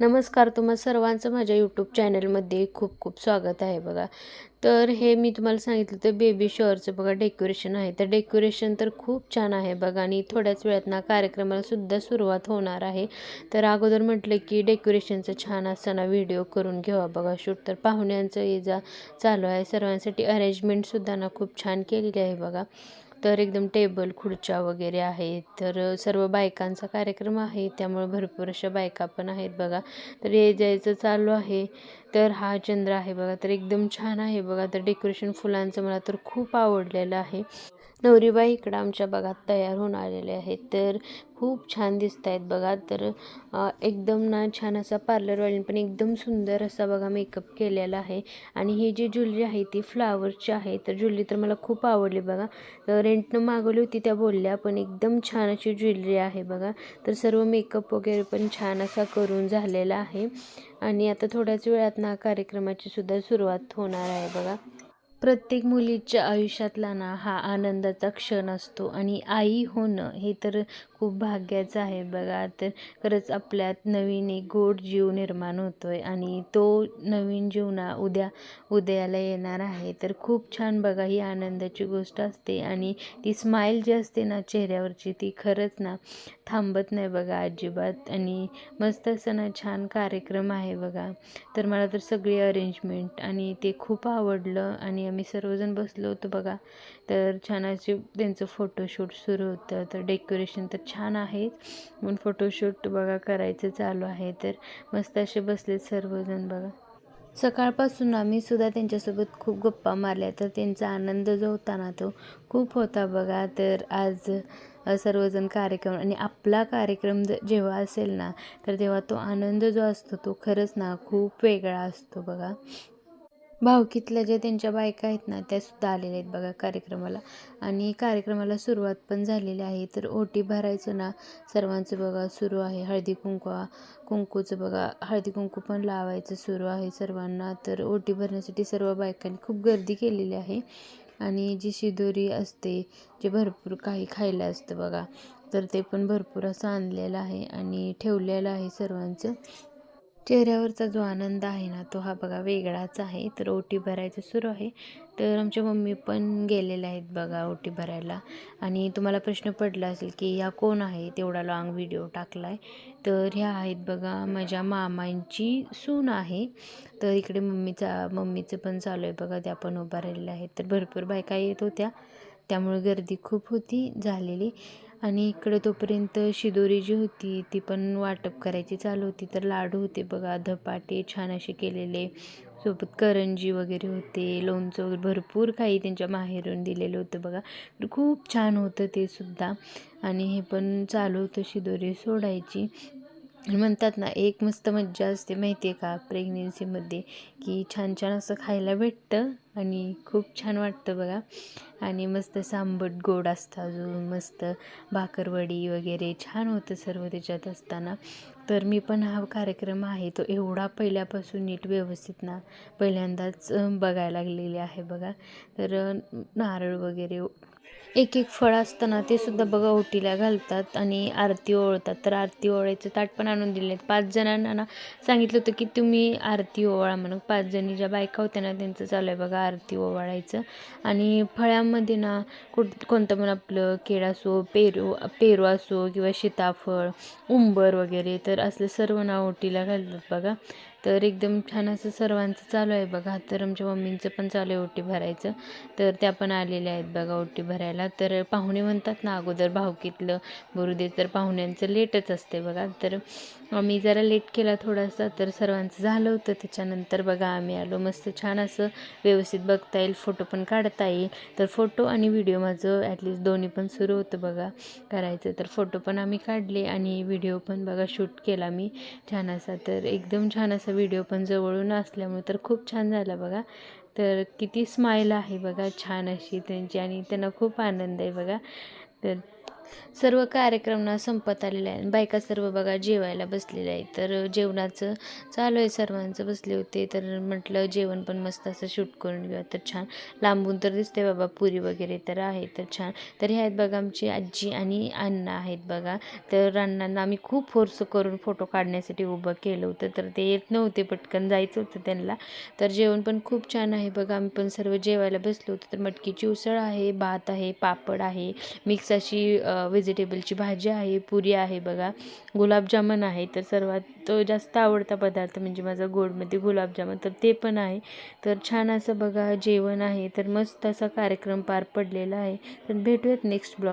नमस्कार तुम्हा सर्वांचं माझ्या यूट्यूब चॅनलमध्ये खूप खूप स्वागत आहे बघा. तर हे मी तुम्हाला सांगितलं तर बेबी शॉवरचं बघा डेकोरेशन आहे. तर डेकोरेशन तर खूप छान आहे बघा आणि थोड्याच वेळात ना कार्यक्रमाला सुद्धा सुरुवात होणार आहे. तर अगोदर म्हटलं की डेकोरेशनचं छान असताना व्हिडिओ करून घ्यावा बघा. शूट तर पाहुण्यांचं ये जा चालू आहे. सर्वांसाठी अरेंजमेंटसुद्धा ना खूप छान केलेली आहे बघा. तर एकदम टेबल खुर्च्या वगैरे आहेत. तर सर्व बायकांचा कार्यक्रम आहे. त्यामुळे भरपूर अशा बायका पण आहेत बघा. तर हे जायचं चालू आहे तर हा चंद्र आहे बघा. तर एकदम छान आहे बघा. तर डेकोरेशन फुलांचं मला तर खूप आवडलेलं आहे. नवरीबाई इकडं आमच्या बघा तयार होऊन आलेले आहेत. तर खूप छान दिसत आहेत बघा. तर एकदम ना छान असा पार्लरवालीने पण एकदम सुंदर असा बघा मेकअप केलेला आहे. आणि ही जी ज्वेलरी आहे ती फ्लावरची आहे. तर ज्वेलरी तर मला खूप आवडली बघा. तर रेंटनं मागवली होती त्या बोलल्या पण एकदम छान अशी ज्वेलरी आहे बघा. तर सर्व मेकअप वगैरे पण छान असा करून झालेला आहे. आणि आता थोड्याच वेळात ना कार्यक्रमाची सुद्धा सुरुवात होणार आहे बघा. प्रत्येक मुलीच्या आयुष्यातला ना हा आनंदाचा क्षण असतो आणि आई होणं हे तर खूप भाग्याचं आहे बघा. तर खरंच आपल्यात नवीन एक गोड जीव निर्माण होतो आहे आणि तो नवीन जीवना उद्या उदयाला येणार आहे. तर खूप छान बघा ही आनंदाची गोष्ट असते आणि ती स्माईल जी असते ना चेहऱ्यावरची ती खरंच ना थांबत नाही बघा अजिबात आणि मस्त असं ना छान कार्यक्रम आहे बघा. तर मला तर सगळी अरेंजमेंट आणि ते खूप आवडलं आणि आम्ही सर्वजण बसलो होतो बघा. तर छान असे त्यांचं फोटोशूट सुरू होतं. तर डेकोरेशन तर छान आहे. म्हणून फोटोशूट बघा करायचं चालू आहे. तर मस्त असे बसलेत सर्वजण बघा. सकाळपासून आम्ही सुद्धा त्यांच्यासोबत खूप गप्पा मारल्या. तर त्यांचा आनंद जो होता ना तो खूप होता बघा. तर आज सर्वजण कार्यक्रम आणि आपला कार्यक्रम ज जेव्हा असेल ना तर तेव्हा तो आनंद जो असतो तो खरंच ना खूप वेगळा असतो बघा. भावकीतल्या ज्या त्यांच्या बायका आहेत ना त्यासुद्धा आलेल्या आहेत बघा कार्यक्रमाला. आणि कार्यक्रमाला सुरुवात पण झालेली आहे. तर ओटी भरायचं ना सर्वांचं बघा सुरू आहे. हळदी कुंकू कुंकूचं बघा हळदी कुंकू पण लावायचं सुरू आहे सर्वांना. तर ओटी भरण्यासाठी सर्व बायकांनी खूप गर्दी केलेली आहे. आणि जी शिदोरी असते जे भरपूर काही खायला असतं बघा तर ते पण भरपूर असं आणलेलं आहे आणि ठेवलेलं आहे सर्वांचं. चेहऱ्यावरचा जो आनंद आहे ना तो हा बघा वेगळाच आहे. तर ओटी भरायचं सुरू आहे. तर आमच्या मम्मी पण गेलेल्या आहेत बघा ओटी भरायला. आणि तुम्हाला प्रश्न पडला असेल की ह्या कोण आहे? तेवढा लॉंग व्हिडिओ टाकला आहे तर ह्या आहेत बघा माझ्या मामांची सून आहे. तर इकडे मम्मीचा मम्मीचं पण चालू आहे बघा. त्या पण उभा राहिलेल्या आहेत. तर भरपूर बायका येत होत्या. त्यामुळे गर्दी खूप होती झालेली. आणि इकडे तोपर्यंत शिदोरी जी होती ती पण वाटप करायची चालू होती. तर लाडू होते बघा धपाटे छान असे केलेले. सोबत करंजी वगैरे होते लोणचं वगैरे भरपूर काही त्यांच्या माहेरून दिलेलं होतं बघा. तर खूप छान होतं ते सुद्धा. आणि हे पण चालू होतं शिदोरी सोडायची. म्हणतात ना एक मस्त मज्जा असते माहिती आहे का प्रेग्नेन्सीमध्ये की छान छान असं खायला भेटतं. आणि खूप छान वाटतं बघा. आणि मस्त सांबट गोड असतं अजून मस्त भाकरवडी वगैरे छान होतं सर्व त्याच्यात असताना. तर मी पण हा कार्यक्रम आहे तो एवढा पहिल्यापासून नीट व्यवस्थित ना पहिल्यांदाच बघायला लागलेली आहे बघा. तर नारळ वगैरे एक एक फळ असताना ते सुद्धा बघा ओटीला घालतात आणि आरती ओळतात तर आरती ओळायचं ताट पण आणून दिले पाच जणांना सांगितलं होतं की तुम्ही आरती ओवाळा म्हणून. पाच जणी ज्या बायका होत्या ना त्यांचं चालू आहे बघा आरती ओवाळायचं. आणि फळांमध्ये ना कुठ कोणतं पण आपलं केळ असो पेरू पेरू असो किंवा सीताफळ उंबर वगैरे तर असले सर्व ना ओटीला घालतात बघा. तर एकदम छान असं सर्वांचं चालू आहे बघा. तर आमच्या मम्मींचं पण चालू आहे ओटी भरायचं. तर त्या पण आलेल्या आहेत बघा ओटी भरायला. तर पाहुणे म्हणतात ना अगोदर भावकीतलं दे तर पाहुण्यांचं लेटच असते बघा. तर आम्ही जरा लेट केला थोडासा तर सर्वांचं झालं होतं. त्याच्यानंतर बघा आम्ही आलो. मस्त छान असं व्यवस्थित बघता येईल. फोटो पण काढता येईल. तर फोटो आणि व्हिडिओ माझं ॲटलिस्ट दोन्ही पण सुरू होतं बघा करायचं. तर फोटो पण आम्ही काढले आणि व्हिडिओ पण बघा शूट केला मी. छान असा. तर एकदम छान असा व्हिडिओ पण जवळून असल्यामुळे तर खूप छान झाला बघा. तर किती स्माईल आहे बघा छान अशी त्यांची आणि त्यांना खूप आनंद आहे बघा. तर सर्व कार्यक्रमना संपत आलेला आहे बायका सर्व बघा जेवायला बसलेल्या आहे तर जेवणाचं चालू आहे. सर्वांचं बसले होते. तर म्हटलं जेवण पण मस्त असं शूट करून घेऊया. तर छान. लांबून तर दिसते बाबा पुरी वगैरे तर आहे. तर छान. तर हे आहेत बघा आमची आजी आणि अण्णा आहेत बघा. तर अण्णांना आम्ही खूप फोर्स करून फोटो काढण्यासाठी उभं केलं होतं. तर ते येत नव्हते पटकन. जायचं होतं त्यांना. तर जेवण पण खूप छान आहे बघा. आम्ही पण सर्व जेवायला बसलो होतो. तर मटकीची उसळ आहे भात आहे पापड आहे. मिक्स अशी व्हेजिटेबलची भाजी आहे पुरी आहे बघा. गुलाबजामुन आहे तर सर्वात जास्त आवडता पदार्थ म्हणजे माझा गोडमध्ये गुलाबजामुन तर ते पण आहे. तर छान असं बघा जेवण आहे तर मस्त असा कार्यक्रम पार पडलेला आहे. तर भेटूयात नेक्स्ट ब्लॉग